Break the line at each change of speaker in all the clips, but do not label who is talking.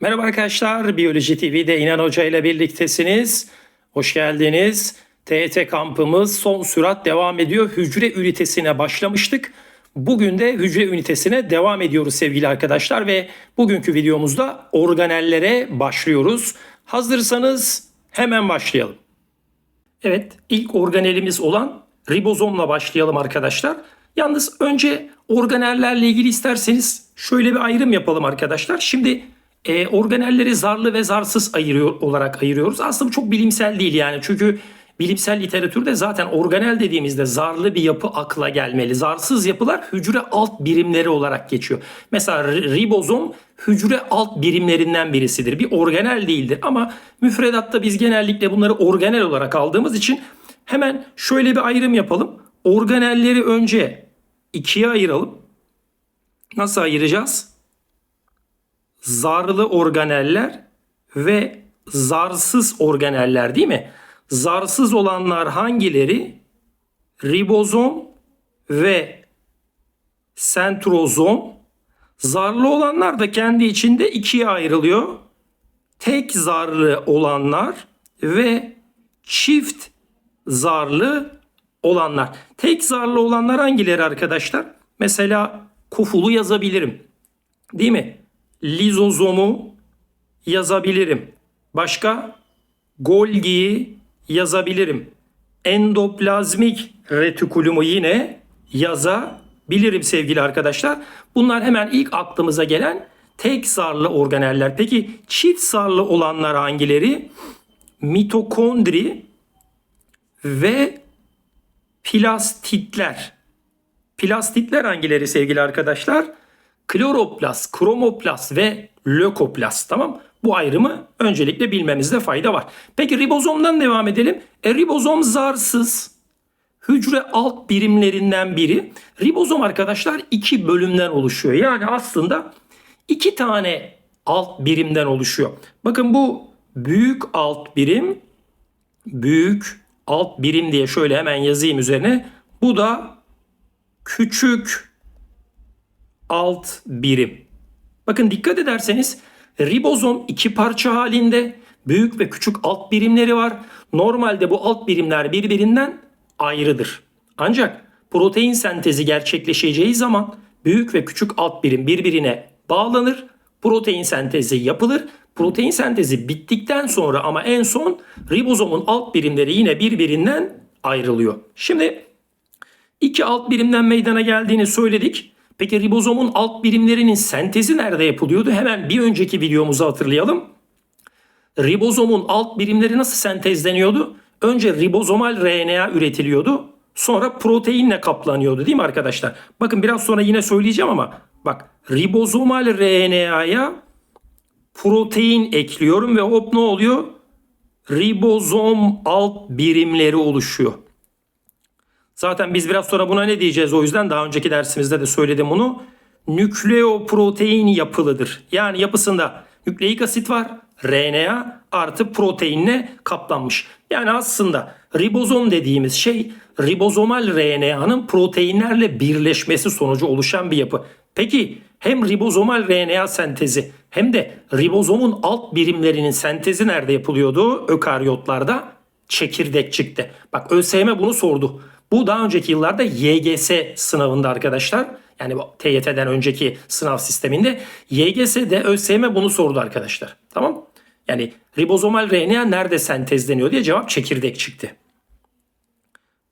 Merhaba arkadaşlar, Biyoloji TV'de İnan Hoca ile birliktesiniz. Hoş geldiniz. TET kampımız son sürat devam ediyor. Hücre ünitesine başlamıştık. Bugün de hücre ünitesine devam ediyoruz sevgili arkadaşlar ve bugünkü videomuzda organellere başlıyoruz. Hazırsanız hemen başlayalım. Evet, ilk organelimiz olan ribozomla başlayalım arkadaşlar. Yalnız önce organellerle ilgili isterseniz şöyle bir ayrım yapalım arkadaşlar. Şimdi e, organelleri zarlı ve zarsız ayırıyor olarak ayırıyoruz. Aslında bu çok bilimsel değil yani. Çünkü bilimsel literatürde zaten organel dediğimizde zarlı bir yapı akla gelmeli. Zarsız yapılar hücre alt birimleri olarak geçiyor. Mesela ri- ribozom hücre alt birimlerinden birisidir. Bir organel değildir ama müfredatta biz genellikle bunları organel olarak aldığımız için hemen şöyle bir ayrım yapalım. Organelleri önce ikiye ayıralım. Nasıl ayıracağız? Zarlı organeller ve zarsız organeller değil mi? Zarsız olanlar hangileri? Ribozom ve sentrozom. Zarlı olanlar da kendi içinde ikiye ayrılıyor. Tek zarlı olanlar ve çift zarlı olanlar. Tek zarlı olanlar hangileri arkadaşlar? Mesela kufulu yazabilirim. Değil mi? Lizozomu yazabilirim. Başka? Golgi'yi yazabilirim. Endoplazmik retikulumu yine yazabilirim sevgili arkadaşlar. Bunlar hemen ilk aklımıza gelen tek zarlı organeller. Peki çift zarlı olanlar hangileri? Mitokondri ve plastitler. Plastitler hangileri sevgili arkadaşlar? Kloroplast, kromoplast ve lökoplast tamam Bu ayrımı öncelikle bilmemizde fayda var. Peki ribozomdan devam edelim. E, ribozom zarsız hücre alt birimlerinden biri. Ribozom arkadaşlar iki bölümden oluşuyor. Yani aslında iki tane alt birimden oluşuyor. Bakın bu büyük alt birim, büyük alt birim diye şöyle hemen yazayım üzerine. Bu da küçük alt birim. Bakın dikkat ederseniz ribozom iki parça halinde büyük ve küçük alt birimleri var. Normalde bu alt birimler birbirinden ayrıdır. Ancak protein sentezi gerçekleşeceği zaman büyük ve küçük alt birim birbirine bağlanır. Protein sentezi yapılır. Protein sentezi bittikten sonra ama en son ribozomun alt birimleri yine birbirinden ayrılıyor. Şimdi iki alt birimden meydana geldiğini söyledik. Peki ribozomun alt birimlerinin sentezi nerede yapılıyordu? Hemen bir önceki videomuzu hatırlayalım. Ribozomun alt birimleri nasıl sentezleniyordu? Önce ribozomal RNA üretiliyordu. Sonra proteinle kaplanıyordu değil mi arkadaşlar? Bakın biraz sonra yine söyleyeceğim ama bak ribozomal RNA'ya protein ekliyorum ve hop ne oluyor? Ribozom alt birimleri oluşuyor. Zaten biz biraz sonra buna ne diyeceğiz o yüzden daha önceki dersimizde de söyledim bunu. Nükleoprotein yapılıdır. Yani yapısında nükleik asit var, RNA artı proteinle kaplanmış. Yani aslında ribozom dediğimiz şey ribozomal RNA'nın proteinlerle birleşmesi sonucu oluşan bir yapı. Peki hem ribozomal RNA sentezi hem de ribozomun alt birimlerinin sentezi nerede yapılıyordu? Ökaryotlarda çekirdek çıktı. Bak ÖSYM bunu sordu. Bu daha önceki yıllarda YGS sınavında arkadaşlar. Yani bu TYT'den önceki sınav sisteminde YGS'de ÖSYM bunu sordu arkadaşlar. Tamam? Yani ribozomal RNA nerede sentezleniyor diye cevap çekirdek çıktı.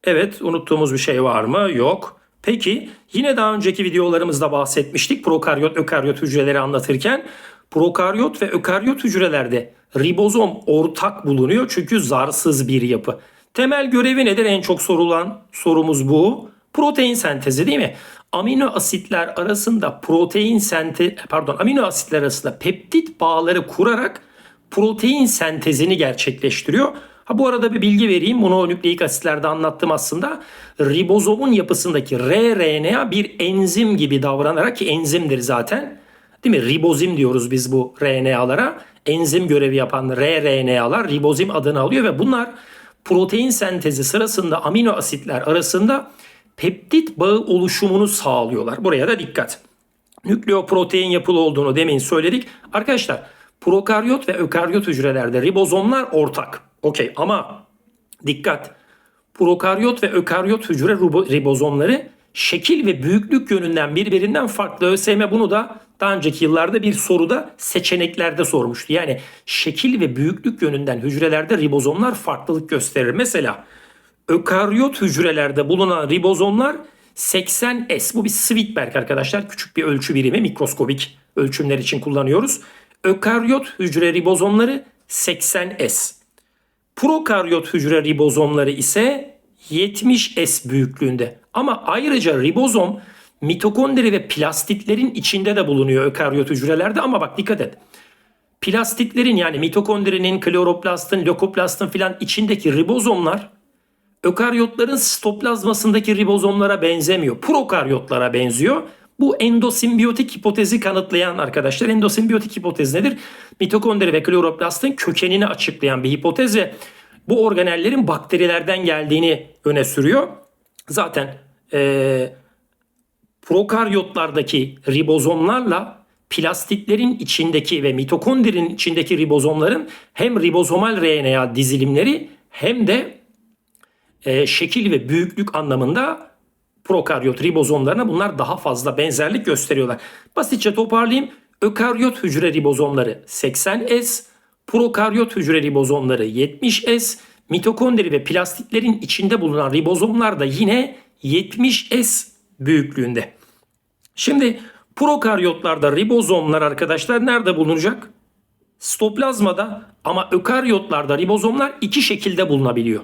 Evet unuttuğumuz bir şey var mı? Yok. Peki yine daha önceki videolarımızda bahsetmiştik prokaryot ökaryot hücreleri anlatırken. Prokaryot ve ökaryot hücrelerde ribozom ortak bulunuyor çünkü zarsız bir yapı. Temel görevi nedir? En çok sorulan sorumuz bu. Protein sentezi değil mi? Amino asitler arasında protein sente pardon amino asitler arasında peptit bağları kurarak protein sentezini gerçekleştiriyor. Ha bu arada bir bilgi vereyim. Bunu nükleik asitlerde anlattım aslında. Ribozomun yapısındaki rRNA bir enzim gibi davranarak ki enzimdir zaten. Değil mi? Ribozim diyoruz biz bu RNA'lara. Enzim görevi yapan rRNA'lar ribozim adını alıyor ve bunlar protein sentezi sırasında amino asitler arasında peptit bağı oluşumunu sağlıyorlar. Buraya da dikkat. Nükleoprotein yapılı olduğunu demin söyledik. Arkadaşlar Prokaryot ve ökaryot hücrelerde ribozomlar ortak. Okey ama dikkat. Prokaryot ve ökaryot hücre ribo- ribozomları şekil ve büyüklük yönünden birbirinden farklı. ÖSYM bunu da daha önceki yıllarda bir soruda seçeneklerde sormuştu. Yani şekil ve büyüklük yönünden hücrelerde ribozomlar farklılık gösterir. Mesela ökaryot hücrelerde bulunan ribozomlar 80S. Bu bir Switberg arkadaşlar. Küçük bir ölçü birimi. Mikroskobik ölçümler için kullanıyoruz. Ökaryot hücre ribozomları 80S. Prokaryot hücre ribozomları ise 70S büyüklüğünde. Ama ayrıca ribozom mitokondri ve plastitlerin içinde de bulunuyor ökaryot hücrelerde ama bak dikkat et. Plastitlerin yani mitokondrinin, kloroplastın, lökoplastın filan içindeki ribozomlar ökaryotların sitoplazmasındaki ribozomlara benzemiyor. Prokaryotlara benziyor. Bu endosimbiyotik hipotezi kanıtlayan arkadaşlar. Endosimbiyotik hipotez nedir? Mitokondri ve kloroplastın kökenini açıklayan bir hipotez ve bu organellerin bakterilerden geldiğini öne sürüyor. Zaten eee prokaryotlardaki ribozomlarla plastitlerin içindeki ve mitokondrinin içindeki ribozomların hem ribozomal RNA dizilimleri hem de e, şekil ve büyüklük anlamında prokaryot ribozomlarına bunlar daha fazla benzerlik gösteriyorlar. Basitçe toparlayayım. Ökaryot hücre ribozomları 80S, prokaryot hücre ribozomları 70S, mitokondri ve plastitlerin içinde bulunan ribozomlar da yine 70S büyüklüğünde. Şimdi prokaryotlarda ribozomlar arkadaşlar nerede bulunacak? Stoplazmada ama ökaryotlarda ribozomlar iki şekilde bulunabiliyor.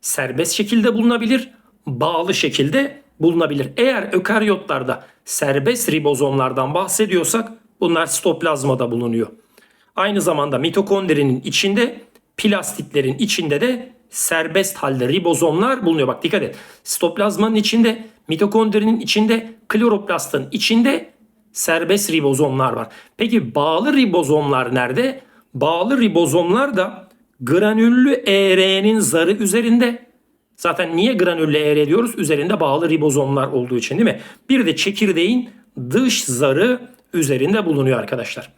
Serbest şekilde bulunabilir, bağlı şekilde bulunabilir. Eğer ökaryotlarda serbest ribozomlardan bahsediyorsak bunlar stoplazmada bulunuyor. Aynı zamanda mitokondrinin içinde, plastitlerin içinde de serbest halde ribozomlar bulunuyor. Bak dikkat et. Sitoplazmanın içinde, mitokondrinin içinde, kloroplastın içinde serbest ribozomlar var. Peki bağlı ribozomlar nerede? Bağlı ribozomlar da granüllü ER'nin zarı üzerinde. Zaten niye granüllü ER diyoruz? Üzerinde bağlı ribozomlar olduğu için değil mi? Bir de çekirdeğin dış zarı üzerinde bulunuyor arkadaşlar.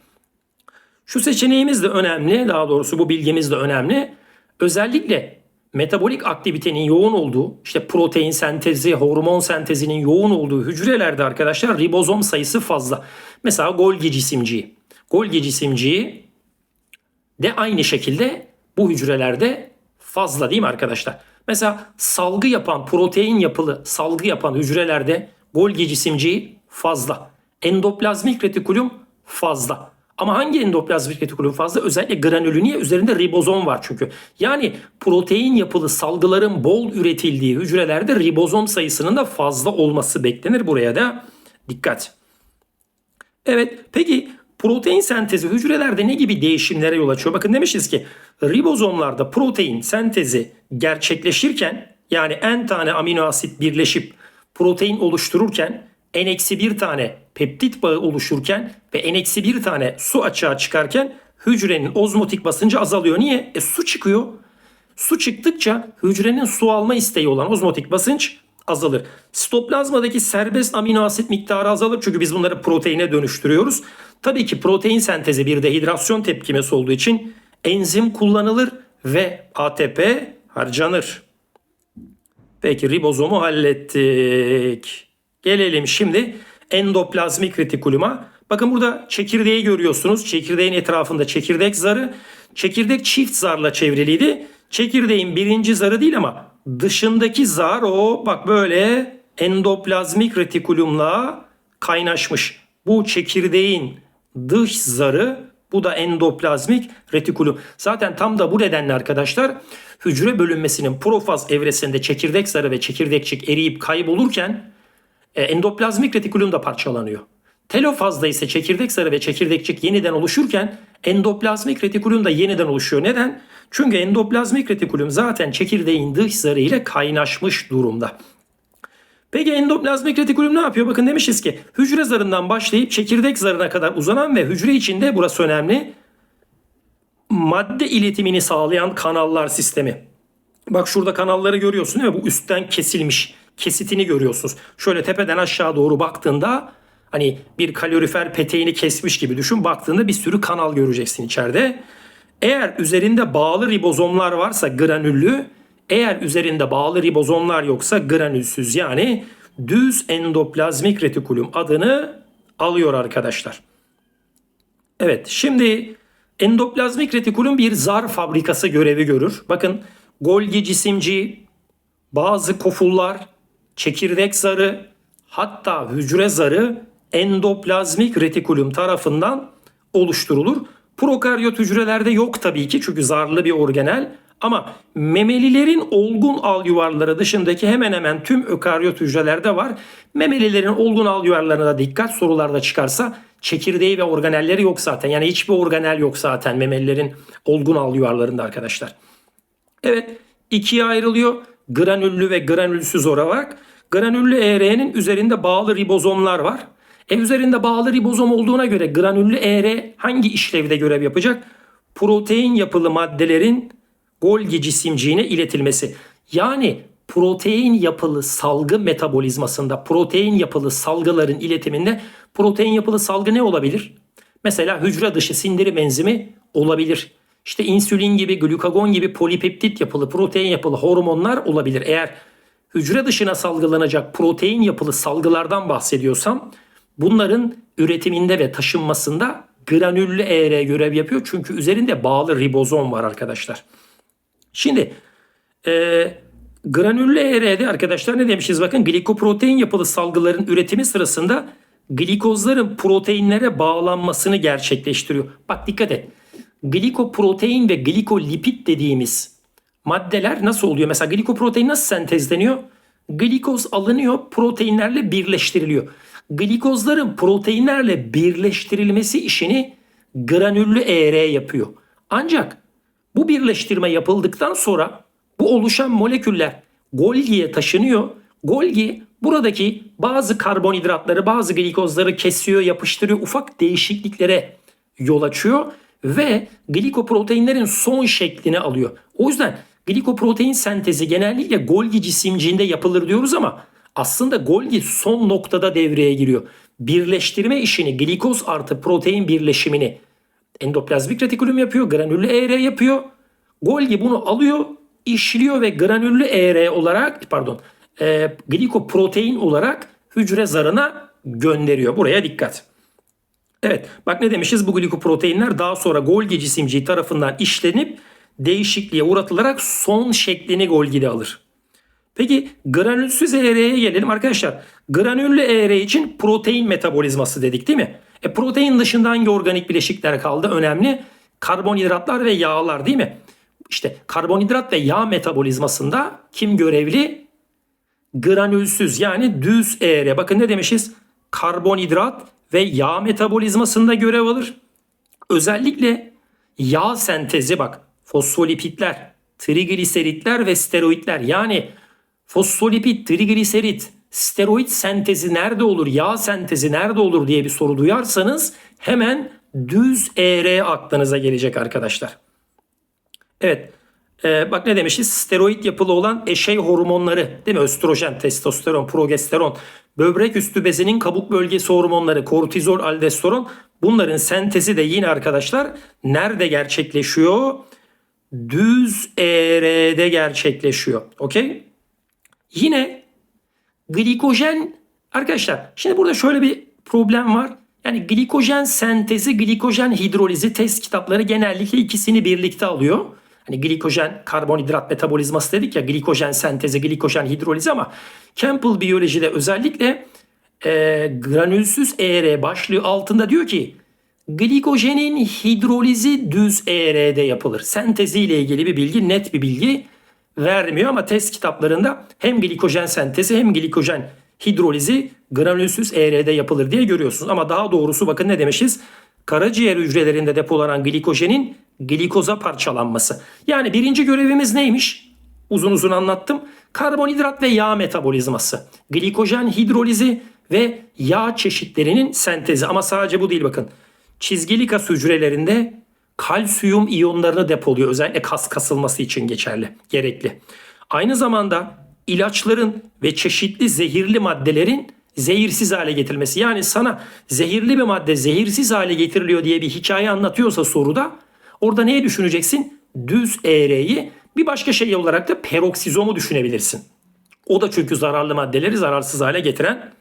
Şu seçeneğimiz de önemli. Daha doğrusu bu bilgimiz de önemli. Özellikle metabolik aktivitenin yoğun olduğu, işte protein sentezi, hormon sentezinin yoğun olduğu hücrelerde arkadaşlar ribozom sayısı fazla. Mesela Golgi cisimciği. Golgi cisimciği de aynı şekilde bu hücrelerde fazla değil mi arkadaşlar? Mesela salgı yapan, protein yapılı salgı yapan hücrelerde Golgi cisimciği fazla. Endoplazmik retikulum fazla. Ama hangi endoplazmik retikulum fazla? Özellikle granülü niye? Üzerinde ribozom var çünkü. Yani protein yapılı salgıların bol üretildiği hücrelerde ribozom sayısının da fazla olması beklenir. Buraya da dikkat. Evet peki protein sentezi hücrelerde ne gibi değişimlere yol açıyor? Bakın demişiz ki ribozomlarda protein sentezi gerçekleşirken yani n tane amino asit birleşip protein oluştururken n-1 tane peptit bağı oluşurken ve n-1 tane su açığa çıkarken hücrenin ozmotik basıncı azalıyor. Niye? E su çıkıyor. Su çıktıkça hücrenin su alma isteği olan ozmotik basınç azalır. Sitoplazmadaki serbest amino asit miktarı azalır çünkü biz bunları proteine dönüştürüyoruz. Tabii ki protein sentezi bir dehidrasyon tepkimesi olduğu için enzim kullanılır ve ATP harcanır. Peki ribozomu hallettik. Gelelim şimdi endoplazmik retikuluma. Bakın burada çekirdeği görüyorsunuz. Çekirdeğin etrafında çekirdek zarı. Çekirdek çift zarla çevriliydi. Çekirdeğin birinci zarı değil ama dışındaki zar o bak böyle endoplazmik retikulumla kaynaşmış. Bu çekirdeğin dış zarı bu da endoplazmik retikulum. Zaten tam da bu nedenle arkadaşlar hücre bölünmesinin profaz evresinde çekirdek zarı ve çekirdekçik eriyip kaybolurken endoplazmik retikulum da parçalanıyor. Telofazda ise çekirdek zarı ve çekirdekçik yeniden oluşurken endoplazmik retikulum da yeniden oluşuyor. Neden? Çünkü endoplazmik retikulum zaten çekirdeğin dış zarı ile kaynaşmış durumda. Peki endoplazmik retikulum ne yapıyor? Bakın demişiz ki hücre zarından başlayıp çekirdek zarına kadar uzanan ve hücre içinde burası önemli madde iletimini sağlayan kanallar sistemi. Bak şurada kanalları görüyorsun değil mi? Bu üstten kesilmiş. Kesitini görüyorsunuz. Şöyle tepeden aşağı doğru baktığında Hani bir kalorifer peteğini kesmiş gibi düşün. Baktığında bir sürü kanal göreceksin içeride. Eğer üzerinde bağlı ribozomlar varsa granüllü, eğer üzerinde bağlı ribozomlar yoksa granülsüz yani düz endoplazmik retikulum adını alıyor arkadaşlar. Evet şimdi endoplazmik retikulum bir zar fabrikası görevi görür. Bakın Golgi cisimci, bazı kofullar, çekirdek zarı, hatta hücre zarı endoplazmik retikulum tarafından oluşturulur. Prokaryot hücrelerde yok tabii ki çünkü zarlı bir organel ama memelilerin olgun al yuvarları dışındaki hemen hemen tüm ökaryot hücrelerde var. Memelilerin olgun al yuvarlarına dikkat sorularda çıkarsa çekirdeği ve organelleri yok zaten. Yani hiçbir organel yok zaten memelilerin olgun al yuvarlarında arkadaşlar. Evet ikiye ayrılıyor. Granüllü ve granülsüz olarak. Granüllü ER'nin üzerinde bağlı ribozomlar var. E üzerinde bağlı ribozom olduğuna göre granüllü ER hangi işlevde görev yapacak? Protein yapılı maddelerin Golgi cisimciğine iletilmesi. Yani protein yapılı salgı metabolizmasında protein yapılı salgıların iletiminde protein yapılı salgı ne olabilir? Mesela hücre dışı sindirim enzimi olabilir. İşte insülin gibi, glukagon gibi polipeptit yapılı, protein yapılı hormonlar olabilir. Eğer hücre dışına salgılanacak protein yapılı salgılardan bahsediyorsam bunların üretiminde ve taşınmasında granüllü ER görev yapıyor. Çünkü üzerinde bağlı ribozom var arkadaşlar. Şimdi e, granüllü ER'de arkadaşlar ne demişiz bakın glikoprotein yapılı salgıların üretimi sırasında glikozların proteinlere bağlanmasını gerçekleştiriyor. Bak dikkat et. Glikoprotein ve glikolipid dediğimiz maddeler nasıl oluyor? Mesela glikoprotein nasıl sentezleniyor? Glikoz alınıyor, proteinlerle birleştiriliyor. Glikozların proteinlerle birleştirilmesi işini granüllü ER yapıyor. Ancak bu birleştirme yapıldıktan sonra bu oluşan moleküller Golgi'ye taşınıyor. Golgi buradaki bazı karbonhidratları, bazı glikozları kesiyor, yapıştırıyor, ufak değişikliklere yol açıyor ve glikoproteinlerin son şeklini alıyor. O yüzden glikoprotein sentezi genellikle Golgi cisimciğinde yapılır diyoruz ama aslında Golgi son noktada devreye giriyor. Birleştirme işini glikoz artı protein birleşimini endoplazmik retikulum yapıyor, granüllü ER yapıyor. Golgi bunu alıyor, işliyor ve granüllü ER olarak pardon e, glikoprotein olarak hücre zarına gönderiyor. Buraya dikkat. Evet bak ne demişiz bu glikoproteinler daha sonra Golgi cisimciği tarafından işlenip değişikliğe uğratılarak son şeklini Golgi'de alır. Peki granülsüz ER'ye gelelim arkadaşlar. Granüllü ER için protein metabolizması dedik değil mi? E protein dışında hangi organik bileşikler kaldı? Önemli. Karbonhidratlar ve yağlar değil mi? İşte karbonhidrat ve yağ metabolizmasında kim görevli? Granülsüz yani düz ER. Bakın ne demişiz? Karbonhidrat ve yağ metabolizmasında görev alır. Özellikle yağ sentezi bak fosfolipitler, trigliseritler ve steroidler yani fosfolipid, trigliserit, steroid sentezi nerede olur, yağ sentezi nerede olur diye bir soru duyarsanız hemen düz ER aklınıza gelecek arkadaşlar. Evet. Ee, bak ne demişiz? Steroid yapılı olan eşey hormonları değil mi? Östrojen, testosteron, progesteron, böbrek üstü bezinin kabuk bölgesi hormonları, kortizol, aldosteron bunların sentezi de yine arkadaşlar nerede gerçekleşiyor? Düz ER'de gerçekleşiyor. Okey? Yine glikojen arkadaşlar şimdi burada şöyle bir problem var. Yani glikojen sentezi, glikojen hidrolizi test kitapları genellikle ikisini birlikte alıyor. Hani glikojen karbonhidrat metabolizması dedik ya glikojen sentezi, glikojen hidrolizi ama Campbell biyolojide özellikle e, granülsüz ER başlığı altında diyor ki glikojenin hidrolizi düz ER'de yapılır. Sentezi ile ilgili bir bilgi, net bir bilgi vermiyor ama test kitaplarında hem glikojen sentezi hem glikojen hidrolizi granülsüz ER'de yapılır diye görüyorsunuz. Ama daha doğrusu bakın ne demişiz? Karaciğer hücrelerinde depolanan glikojenin glikoza parçalanması. Yani birinci görevimiz neymiş? Uzun uzun anlattım. Karbonhidrat ve yağ metabolizması. Glikojen hidrolizi ve yağ çeşitlerinin sentezi. Ama sadece bu değil bakın. Çizgili kas hücrelerinde kalsiyum iyonlarını depoluyor. Özellikle kas kasılması için geçerli, gerekli. Aynı zamanda ilaçların ve çeşitli zehirli maddelerin zehirsiz hale getirmesi. Yani sana zehirli bir madde zehirsiz hale getiriliyor diye bir hikaye anlatıyorsa soruda orada neye düşüneceksin? Düz ER'yi bir başka şey olarak da peroksizomu düşünebilirsin. O da çünkü zararlı maddeleri zararsız hale getiren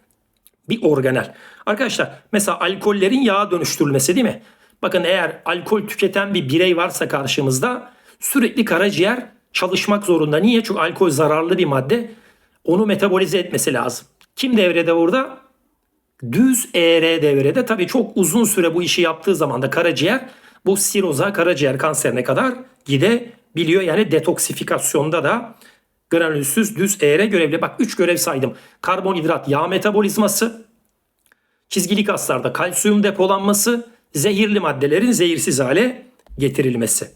bir organel. Arkadaşlar mesela alkollerin yağa dönüştürülmesi değil mi? Bakın eğer alkol tüketen bir birey varsa karşımızda sürekli karaciğer çalışmak zorunda. Niye? Çünkü alkol zararlı bir madde. Onu metabolize etmesi lazım. Kim devrede burada? Düz ER devrede. Tabii çok uzun süre bu işi yaptığı zaman da karaciğer bu siroza, karaciğer kanserine kadar gidebiliyor. Yani detoksifikasyonda da granülsüz düz ER görevli. Bak 3 görev saydım. Karbonhidrat, yağ metabolizması, çizgili kaslarda kalsiyum depolanması, zehirli maddelerin zehirsiz hale getirilmesi.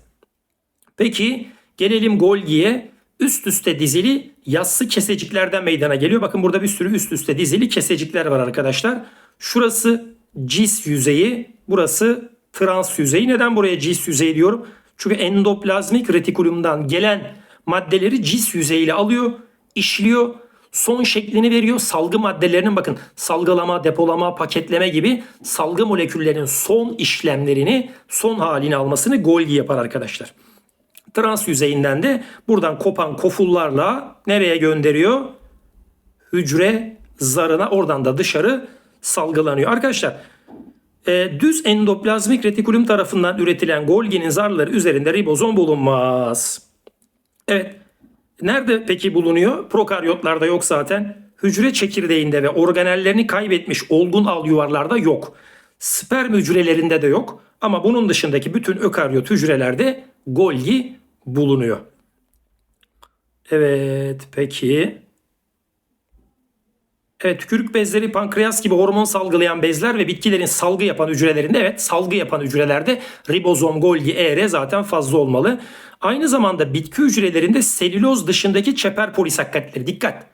Peki gelelim Golgi'ye. Üst üste dizili yassı keseciklerden meydana geliyor. Bakın burada bir sürü üst üste dizili kesecikler var arkadaşlar. Şurası cis yüzeyi, burası trans yüzeyi. Neden buraya cis yüzeyi diyorum? Çünkü endoplazmik retikulumdan gelen maddeleri cis yüzeyiyle alıyor, işliyor, son şeklini veriyor. Salgı maddelerinin bakın salgılama, depolama, paketleme gibi salgı moleküllerinin son işlemlerini, son halini almasını Golgi yapar arkadaşlar. Trans yüzeyinden de buradan kopan kofullarla nereye gönderiyor? Hücre zarına oradan da dışarı salgılanıyor. Arkadaşlar e, düz endoplazmik retikulum tarafından üretilen Golgi'nin zarları üzerinde ribozom bulunmaz. Evet. Nerede peki bulunuyor? Prokaryotlarda yok zaten. Hücre çekirdeğinde ve organellerini kaybetmiş olgun al yuvarlarda yok. Sperm hücrelerinde de yok. Ama bunun dışındaki bütün ökaryot hücrelerde Golgi bulunuyor. Evet peki. Evet tükürük bezleri pankreas gibi hormon salgılayan bezler ve bitkilerin salgı yapan hücrelerinde evet salgı yapan hücrelerde ribozom, Golgi, ER zaten fazla olmalı. Aynı zamanda bitki hücrelerinde selüloz dışındaki çeper polisakkaritleri dikkat.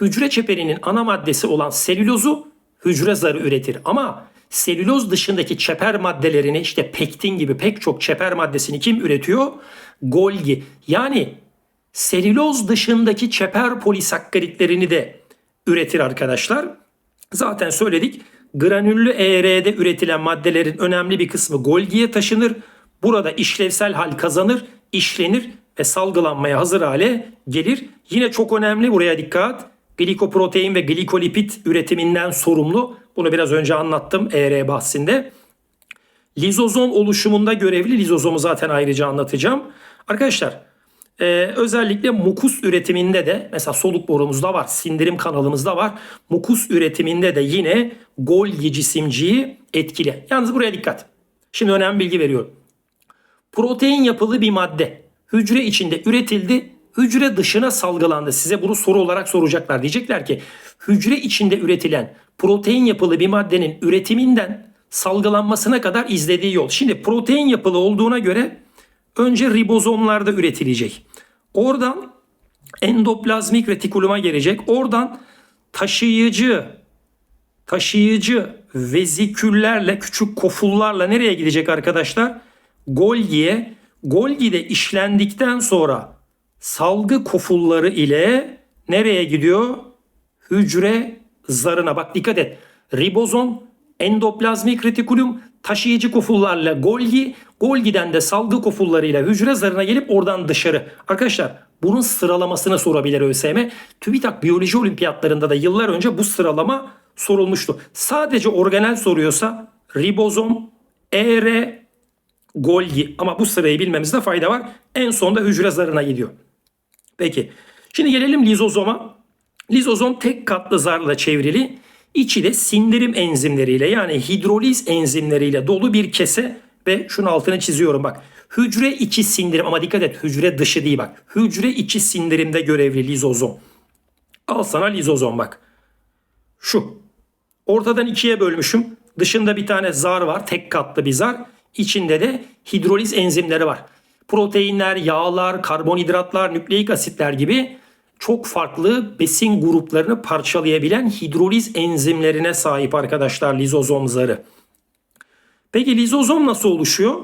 Hücre çeperinin ana maddesi olan selülozu hücre zarı üretir ama selüloz dışındaki çeper maddelerini işte pektin gibi pek çok çeper maddesini kim üretiyor? Golgi. Yani selüloz dışındaki çeper polisakkaritlerini de üretir arkadaşlar. Zaten söyledik. Granüllü ER'de üretilen maddelerin önemli bir kısmı Golgi'ye taşınır. Burada işlevsel hal kazanır, işlenir ve salgılanmaya hazır hale gelir. Yine çok önemli buraya dikkat. Glikoprotein ve glikolipid üretiminden sorumlu. Bunu biraz önce anlattım ER bahsinde. Lizozom oluşumunda görevli lizozomu zaten ayrıca anlatacağım. Arkadaşlar e, özellikle mukus üretiminde de mesela soluk borumuzda var, sindirim kanalımızda var. Mukus üretiminde de yine Golgi cisimciği etkili. Yalnız buraya dikkat. Şimdi önemli bilgi veriyorum. Protein yapılı bir madde hücre içinde üretildi, hücre dışına salgılandı. Size bunu soru olarak soracaklar. Diyecekler ki hücre içinde üretilen protein yapılı bir maddenin üretiminden salgılanmasına kadar izlediği yol. Şimdi protein yapılı olduğuna göre önce ribozomlarda üretilecek. Oradan endoplazmik retikuluma gelecek. Oradan taşıyıcı taşıyıcı veziküllerle küçük kofullarla nereye gidecek arkadaşlar? Golgi'ye. Golgi'de işlendikten sonra salgı kofulları ile nereye gidiyor? Hücre zarına. Bak dikkat et. Ribozom, endoplazmik retikulum, taşıyıcı kofullarla Golgi, Golgi'den de salgı kofullarıyla hücre zarına gelip oradan dışarı. Arkadaşlar bunun sıralamasını sorabilir ÖSYM. TÜBİTAK biyoloji olimpiyatlarında da yıllar önce bu sıralama sorulmuştu. Sadece organel soruyorsa ribozom, ER, Golgi ama bu sırayı bilmemizde fayda var. En sonda hücre zarına gidiyor. Peki. Şimdi gelelim lizozoma. Lizozom tek katlı zarla çevrili. İçi de sindirim enzimleriyle yani hidroliz enzimleriyle dolu bir kese ve şunun altını çiziyorum bak. Hücre içi sindirim ama dikkat et hücre dışı değil bak. Hücre içi sindirimde görevli lizozom. Al sana lizozom bak. Şu. Ortadan ikiye bölmüşüm. Dışında bir tane zar var. Tek katlı bir zar. İçinde de hidroliz enzimleri var. Proteinler, yağlar, karbonhidratlar, nükleik asitler gibi çok farklı besin gruplarını parçalayabilen hidroliz enzimlerine sahip arkadaşlar lizozom zarı. Peki lizozom nasıl oluşuyor?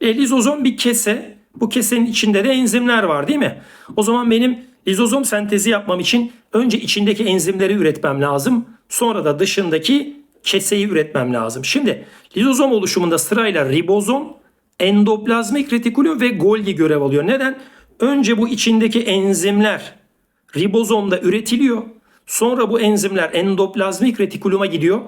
E, lizozom bir kese. Bu kesenin içinde de enzimler var değil mi? O zaman benim lizozom sentezi yapmam için önce içindeki enzimleri üretmem lazım. Sonra da dışındaki keseyi üretmem lazım. Şimdi lizozom oluşumunda sırayla ribozom, endoplazmik retikulum ve Golgi görev alıyor. Neden? Önce bu içindeki enzimler ribozomda üretiliyor. Sonra bu enzimler endoplazmik retikuluma gidiyor.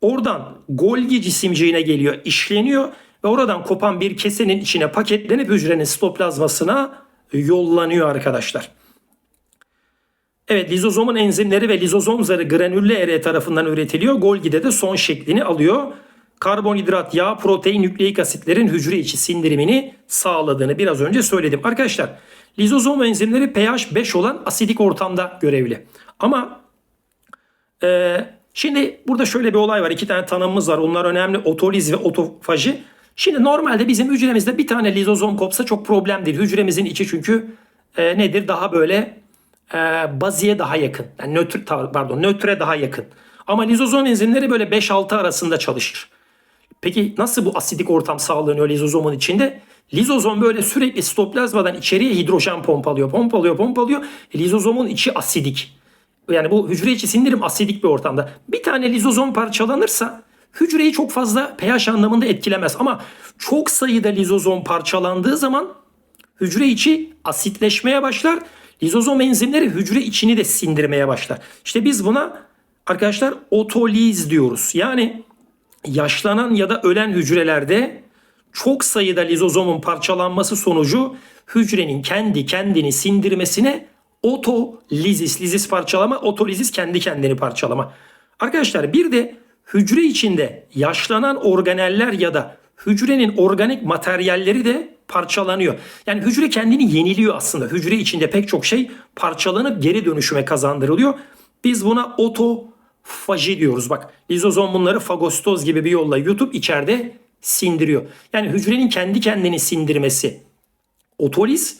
Oradan Golgi cisimciğine geliyor, işleniyor ve oradan kopan bir kesenin içine paketlenip hücrenin sitoplazmasına yollanıyor arkadaşlar. Evet lizozomun enzimleri ve lizozom zarı granüllü ere tarafından üretiliyor. Golgi'de de son şeklini alıyor. Karbonhidrat, yağ, protein, nükleik asitlerin hücre içi sindirimini sağladığını biraz önce söyledim. Arkadaşlar lizozom enzimleri pH 5 olan asidik ortamda görevli. Ama e, şimdi burada şöyle bir olay var. İki tane tanımımız var. Onlar önemli. Otoliz ve otofaji. Şimdi normalde bizim hücremizde bir tane lizozom kopsa çok problem değil. Hücremizin içi çünkü e, nedir? Daha böyle e, baziye daha yakın. Yani nötr, pardon nötre daha yakın. Ama lizozom enzimleri böyle 5-6 arasında çalışır. Peki nasıl bu asidik ortam sağlanıyor lizozomun içinde? Lizozom böyle sürekli sitoplazmadan içeriye hidrojen pompalıyor, pompalıyor, pompalıyor. Lizozomun içi asidik. Yani bu hücre içi sindirim asidik bir ortamda. Bir tane lizozom parçalanırsa hücreyi çok fazla pH anlamında etkilemez. Ama çok sayıda lizozom parçalandığı zaman hücre içi asitleşmeye başlar. Lizozom enzimleri hücre içini de sindirmeye başlar. İşte biz buna arkadaşlar otoliz diyoruz. Yani yaşlanan ya da ölen hücrelerde çok sayıda lizozomun parçalanması sonucu hücrenin kendi kendini sindirmesine otolizis, lizis parçalama, otolizis kendi kendini parçalama. Arkadaşlar bir de hücre içinde yaşlanan organeller ya da hücrenin organik materyalleri de parçalanıyor. Yani hücre kendini yeniliyor aslında. Hücre içinde pek çok şey parçalanıp geri dönüşüme kazandırılıyor. Biz buna otofaji diyoruz. Bak lizozom bunları fagostoz gibi bir yolla yutup içeride sindiriyor. Yani hücrenin kendi kendini sindirmesi otoliz,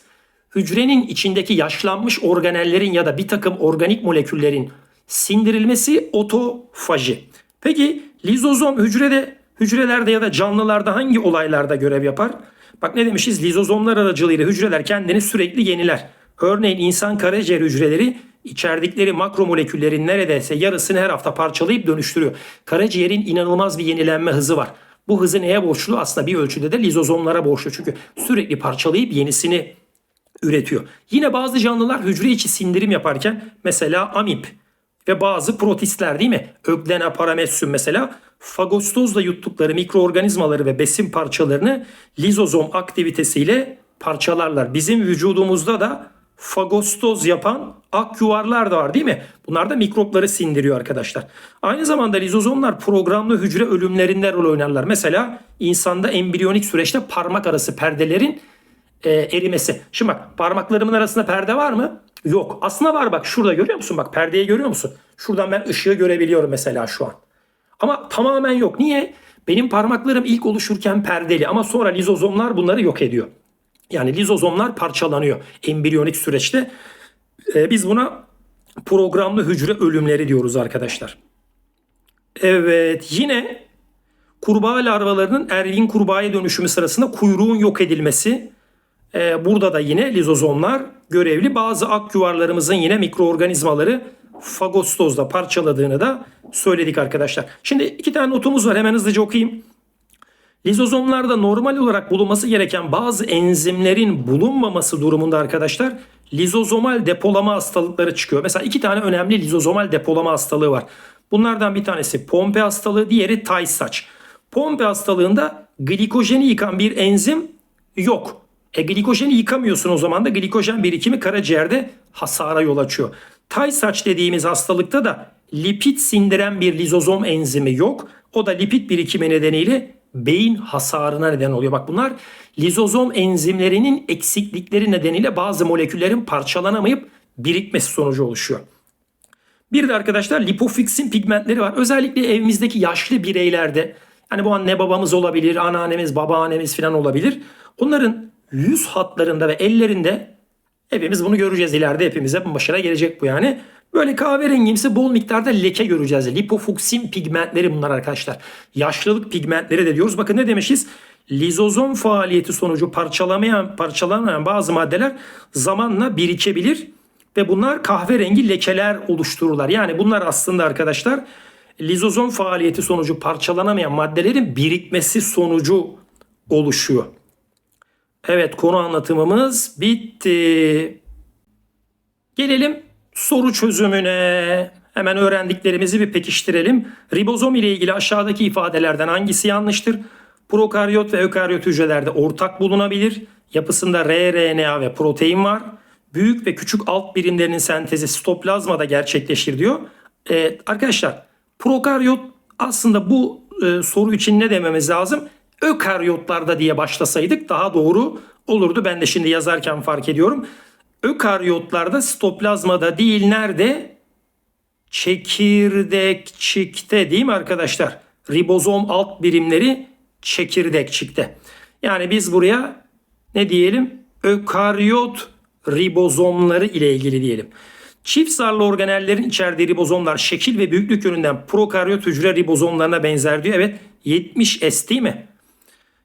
hücrenin içindeki yaşlanmış organellerin ya da bir takım organik moleküllerin sindirilmesi otofaji. Peki lizozom hücrede hücrelerde ya da canlılarda hangi olaylarda görev yapar? Bak ne demişiz? Lizozomlar aracılığıyla hücreler kendini sürekli yeniler. Örneğin insan karaciğer hücreleri içerdikleri makromoleküllerin neredeyse yarısını her hafta parçalayıp dönüştürüyor. Karaciğerin inanılmaz bir yenilenme hızı var. Bu hızı neye borçlu? Aslında bir ölçüde de lizozomlara borçlu. Çünkü sürekli parçalayıp yenisini üretiyor. Yine bazı canlılar hücre içi sindirim yaparken mesela amip ve bazı protistler değil mi? Öglena paramecium mesela fagostozla yuttukları mikroorganizmaları ve besin parçalarını lizozom aktivitesiyle parçalarlar. Bizim vücudumuzda da fagostoz yapan ak yuvarlar da var değil mi? Bunlar da mikropları sindiriyor arkadaşlar. Aynı zamanda lizozomlar programlı hücre ölümlerinde rol oynarlar. Mesela insanda embriyonik süreçte parmak arası perdelerin e, erimesi. Şimdi bak parmaklarımın arasında perde var mı? Yok. Aslında var bak şurada görüyor musun? Bak perdeyi görüyor musun? Şuradan ben ışığı görebiliyorum mesela şu an. Ama tamamen yok. Niye? Benim parmaklarım ilk oluşurken perdeli ama sonra lizozomlar bunları yok ediyor. Yani lizozomlar parçalanıyor embriyonik süreçte. Ee, biz buna programlı hücre ölümleri diyoruz arkadaşlar. Evet yine kurbağa larvalarının ergin kurbağaya dönüşümü sırasında kuyruğun yok edilmesi. Ee, burada da yine lizozomlar görevli. Bazı ak yuvarlarımızın yine mikroorganizmaları fagostozda parçaladığını da söyledik arkadaşlar. Şimdi iki tane notumuz var hemen hızlıca okuyayım. Lizozomlarda normal olarak bulunması gereken bazı enzimlerin bulunmaması durumunda arkadaşlar lizozomal depolama hastalıkları çıkıyor. Mesela iki tane önemli lizozomal depolama hastalığı var. Bunlardan bir tanesi Pompe hastalığı, diğeri tay saç. Pompe hastalığında glikojeni yıkan bir enzim yok. E glikojeni yıkamıyorsun o zaman da glikojen birikimi karaciğerde hasara yol açıyor. Tay saç dediğimiz hastalıkta da lipid sindiren bir lizozom enzimi yok. O da lipid birikimi nedeniyle beyin hasarına neden oluyor. Bak bunlar lizozom enzimlerinin eksiklikleri nedeniyle bazı moleküllerin parçalanamayıp birikmesi sonucu oluşuyor. Bir de arkadaşlar lipofixin pigmentleri var. Özellikle evimizdeki yaşlı bireylerde yani bu anne babamız olabilir, anneannemiz, babaannemiz falan olabilir. Onların yüz hatlarında ve ellerinde hepimiz bunu göreceğiz ileride hepimize başına gelecek bu yani. Böyle kahverengimsi bol miktarda leke göreceğiz. Lipofuksin pigmentleri bunlar arkadaşlar. Yaşlılık pigmentleri de diyoruz. Bakın ne demişiz? Lizozom faaliyeti sonucu parçalamayan, parçalamayan bazı maddeler zamanla birikebilir ve bunlar kahverengi lekeler oluştururlar. Yani bunlar aslında arkadaşlar lizozom faaliyeti sonucu parçalanamayan maddelerin birikmesi sonucu oluşuyor. Evet konu anlatımımız bitti. Gelelim soru çözümüne. Hemen öğrendiklerimizi bir pekiştirelim. Ribozom ile ilgili aşağıdaki ifadelerden hangisi yanlıştır? Prokaryot ve ökaryot hücrelerde ortak bulunabilir. Yapısında rRNA ve protein var. Büyük ve küçük alt birimlerinin sentezi sitoplazmada gerçekleşir diyor. Ee, arkadaşlar prokaryot aslında bu e, soru için ne dememiz lazım? Ökaryotlarda diye başlasaydık daha doğru olurdu. Ben de şimdi yazarken fark ediyorum. Ökaryotlarda sitoplazmada değil nerede? Çekirdekçikte değil mi arkadaşlar? Ribozom alt birimleri çekirdekçikte. Yani biz buraya ne diyelim? Ökaryot ribozomları ile ilgili diyelim. Çift zarlı organellerin içerdiği ribozomlar şekil ve büyüklük yönünden prokaryot hücre ribozomlarına benzer diyor. Evet 70S değil mi?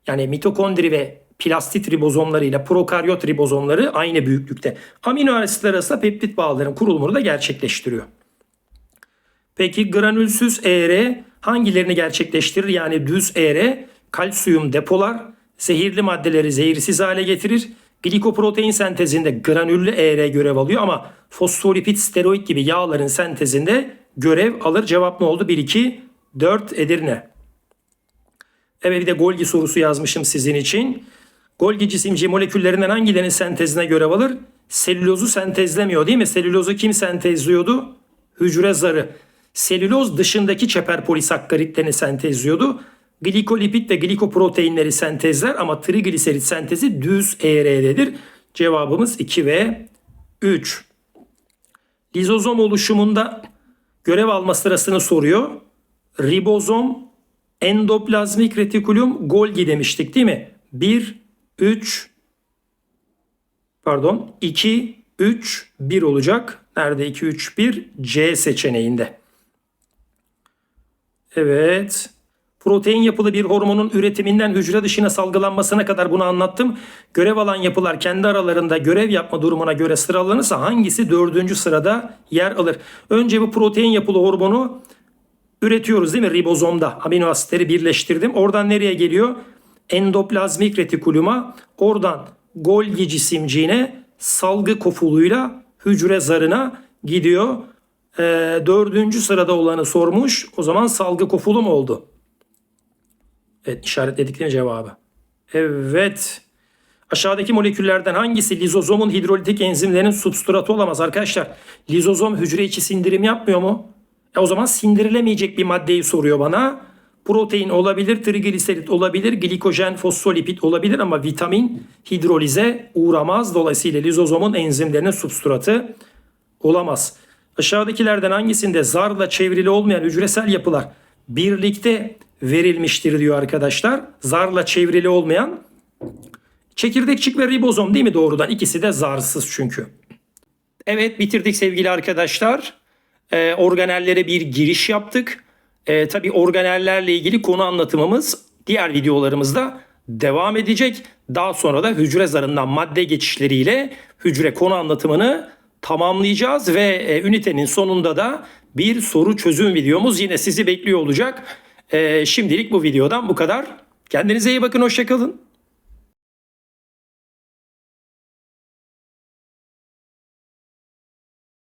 Yani mitokondri ve plastit ribozomları ile prokaryot ribozomları aynı büyüklükte. Amino asitler arasında peptit bağlarının kurulumunu da gerçekleştiriyor. Peki granülsüz ER hangilerini gerçekleştirir? Yani düz ER kalsiyum depolar, zehirli maddeleri zehirsiz hale getirir. Glikoprotein sentezinde granüllü ER görev alıyor ama fosfolipid steroid gibi yağların sentezinde görev alır. Cevap ne oldu? 1 2 4 Edirne. Evet bir de Golgi sorusu yazmışım sizin için. Golgi cisimci moleküllerinden hangilerinin sentezine görev alır? Selülozu sentezlemiyor değil mi? Selülozu kim sentezliyordu? Hücre zarı. Selüloz dışındaki çeper polisakkaritlerini sentezliyordu. Glikolipid ve glikoproteinleri sentezler ama trigliserit sentezi düz ER'dedir. Cevabımız 2 ve 3. Lizozom oluşumunda görev alma sırasını soruyor. Ribozom, endoplazmik retikulum, Golgi demiştik değil mi? 1, 3, pardon 2, 3, 1 olacak. Nerede 2, 3, 1? C seçeneğinde. Evet. Protein yapılı bir hormonun üretiminden hücre dışına salgılanmasına kadar bunu anlattım. Görev alan yapılar kendi aralarında görev yapma durumuna göre sıralanırsa hangisi dördüncü sırada yer alır? Önce bu protein yapılı hormonu üretiyoruz değil mi ribozomda? Amino asitleri birleştirdim. Oradan nereye geliyor? Endoplazmik retikuluma. Oradan Golgi cisimciğine salgı kofuluyla hücre zarına gidiyor. Ee, dördüncü sırada olanı sormuş. O zaman salgı kofulu mu oldu? Evet işaretledik değil mi cevabı? Evet. Aşağıdaki moleküllerden hangisi lizozomun hidrolitik enzimlerinin substratı olamaz arkadaşlar? Lizozom hücre içi sindirim yapmıyor mu? E o zaman sindirilemeyecek bir maddeyi soruyor bana. Protein olabilir, trigliserit olabilir, glikojen, fosfolipid olabilir ama vitamin hidrolize uğramaz. Dolayısıyla lizozomun enzimlerinin substratı olamaz. Aşağıdakilerden hangisinde zarla çevrili olmayan hücresel yapılar birlikte verilmiştir diyor arkadaşlar. Zarla çevrili olmayan çekirdekçik ve ribozom değil mi doğrudan? İkisi de zarsız çünkü. Evet bitirdik sevgili arkadaşlar. Ee, organellere bir giriş yaptık. Ee, tabii organellerle ilgili konu anlatımımız diğer videolarımızda devam edecek. Daha sonra da hücre zarından madde geçişleriyle hücre konu anlatımını tamamlayacağız ve e, ünitenin sonunda da bir soru çözüm videomuz yine sizi bekliyor olacak. E, şimdilik bu videodan bu kadar. Kendinize iyi bakın, hoşçakalın.